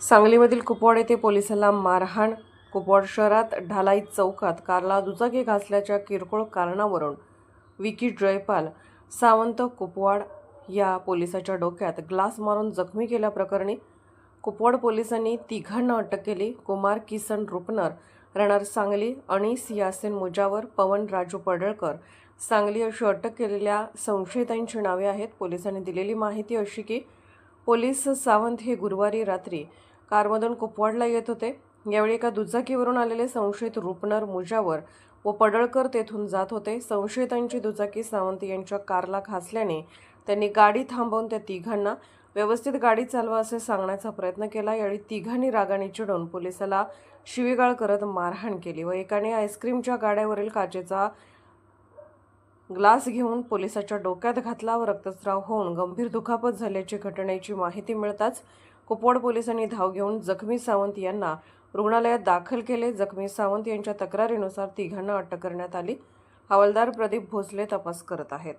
सांगलीमधील कुपवाड येथे पोलिसांना मारहाण. कुपवाड शहरात ढालाई चौकात कारला दुचाकी घासल्याच्या किरकोळ कारणावरून विकी जयपाल सावंत कुपवाड या पोलिसाच्या डोक्यात ग्लास मारून जखमी केल्याप्रकरणी कुपवाड पोलिसांनी तिघांना अटक केली. कुमार किसन रुपनर राहणार सांगली अनिस यासिन मुजावर पवन राजू पडळकर सांगली अशी अटक केलेल्या संशयितांची नावे आहेत. पोलिसांनी दिलेली माहिती अशी की पोलीस सावंत हे गुरुवारी रात्री कारमधून कुपवाडला येत होते. यावेळी एका दुचाकीवरून आलेले संशयित रुपनर मुजावर व पडळकर तेथून जात होते. संशयितांची दुचाकी सावंत यांच्या कारला घासल्याने त्यांनी गाडी थांबवून त्या तिघांना व्यवस्थित गाडी चालवा असे सांगण्याचा प्रयत्न केला. यावेळी तिघांनी रागाने चिडून पोलिसाला शिवीगाळ करत मारहाण केली व एकाने आईस्क्रीमच्या गाड्यावरील काचेचा ग्लास घेऊन पोलिसाच्या डोक्यात घातला व रक्तस्राव होऊन गंभीर दुखापत झाल्याची घटनेची माहिती मिळताच कुपवाड पोलिसांनी धाव घेऊन जखमी सावंत यांना रुग्णालयात दाखल केले. जखमी सावंत यांच्या तक्रारीनुसार तिघांना अटक करण्यात आली. हवालदार प्रदीप भोसले तपास करत आहेत.